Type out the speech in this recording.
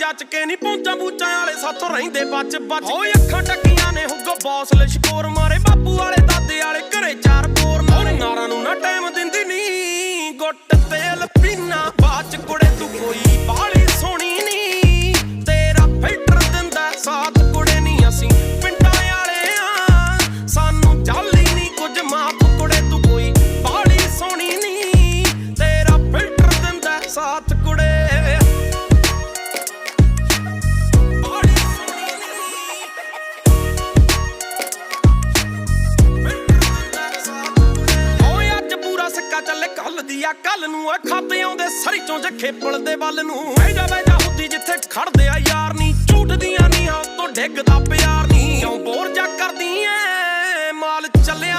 ਬਚ ਕੇ ਨਹੀਂ ਪਹੁੰਚਾਂ ਬੂਚਾਂ ਵਾਲੇ ਸਾਥੋਂ ਰਹਿੰਦੇ ਬਚ ਬਚ ਓਏ ਅੱਖਾਂ ਟੱਕੀਆਂ ਨੇ ਹੁੱਗੋ ਬੌਸ ਲਿਸ਼ਕੋਰ ਮਾਰੇ। ਬਾਪੂ ਵਾਲੇ ਦਾਦੇ ਵਾਲੇ ਘਰੇ ਚਾਰ ਬੋਰ ਮਾਰੇ। ਨਾਰਾਂ ਨੂੰ ਨਾ ਟਾਈਮ ਦਿੰਦੀ ਨਹੀਂ ਗੁੱਟ ਤੇਲ ਪੀਣਾ ਬਾਚ ਕੁੜੇ ਪੂਰਾ ਕੱਲ ਦੀ ਆ, ਕੱਲ ਨੂੰ ਆ। ਖਾਤੇ ਆਉਂਦੇ ਸਰੀ ਚੋਂ ਜੱਖੇ ਦੇ ਵੱਲ ਨੂੰ। ਬਹਿ ਜਾ ਬਹਿ ਜਾ ਹੁੱਦੀ ਜਿੱਥੇ ਖੜਦੇ ਆ ਯਾਰ ਨਹੀਂ ਝੂਟਦੀਆਂ ਨਹੀਂ ਹਾਂ ਤੋਂ ਡਿੱਗਦਾ ਪਿਆਰ ਨਹੀਂ ਕਿਉਂ ਬੋਰ ਜਾ ਕਰਦੀ ਐ। ਮਾਲ ਚੱਲੇ